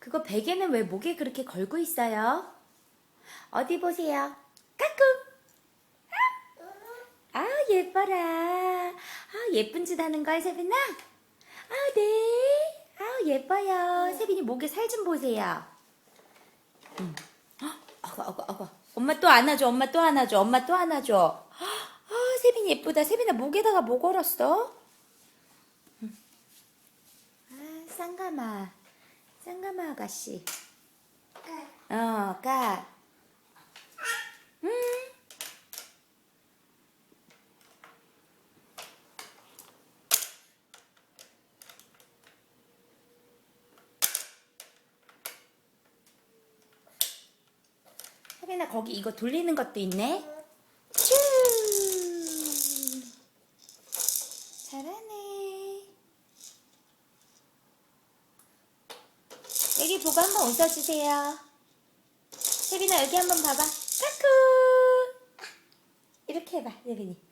그거 베개는 왜 목에 그렇게 걸고 있어요? 어디 보세요. 까꿍. 아, 예뻐라. 아, 예쁜 짓 하는 걸, 세빈아? 아, 네. 아, 예뻐요. 세빈이 목에 살 좀 보세요. 음. 아고, 아고. 엄마 또 안아줘. 엄마 또 안아줘. 엄마 또 안아줘. 아, 세빈이 예쁘다. 세빈아, 목에다가 뭐 걸었어? 음. 아, 쌍가마. 아가씨. 어, 까. 음. 혜빈아 거기 이거 돌리는 것도 있네. 츄. 잘하네. 여기 보고 한번 웃어주세요. 혜빈아 여기 한번 봐봐. 까꿍. 이렇게 해봐, 혜빈이.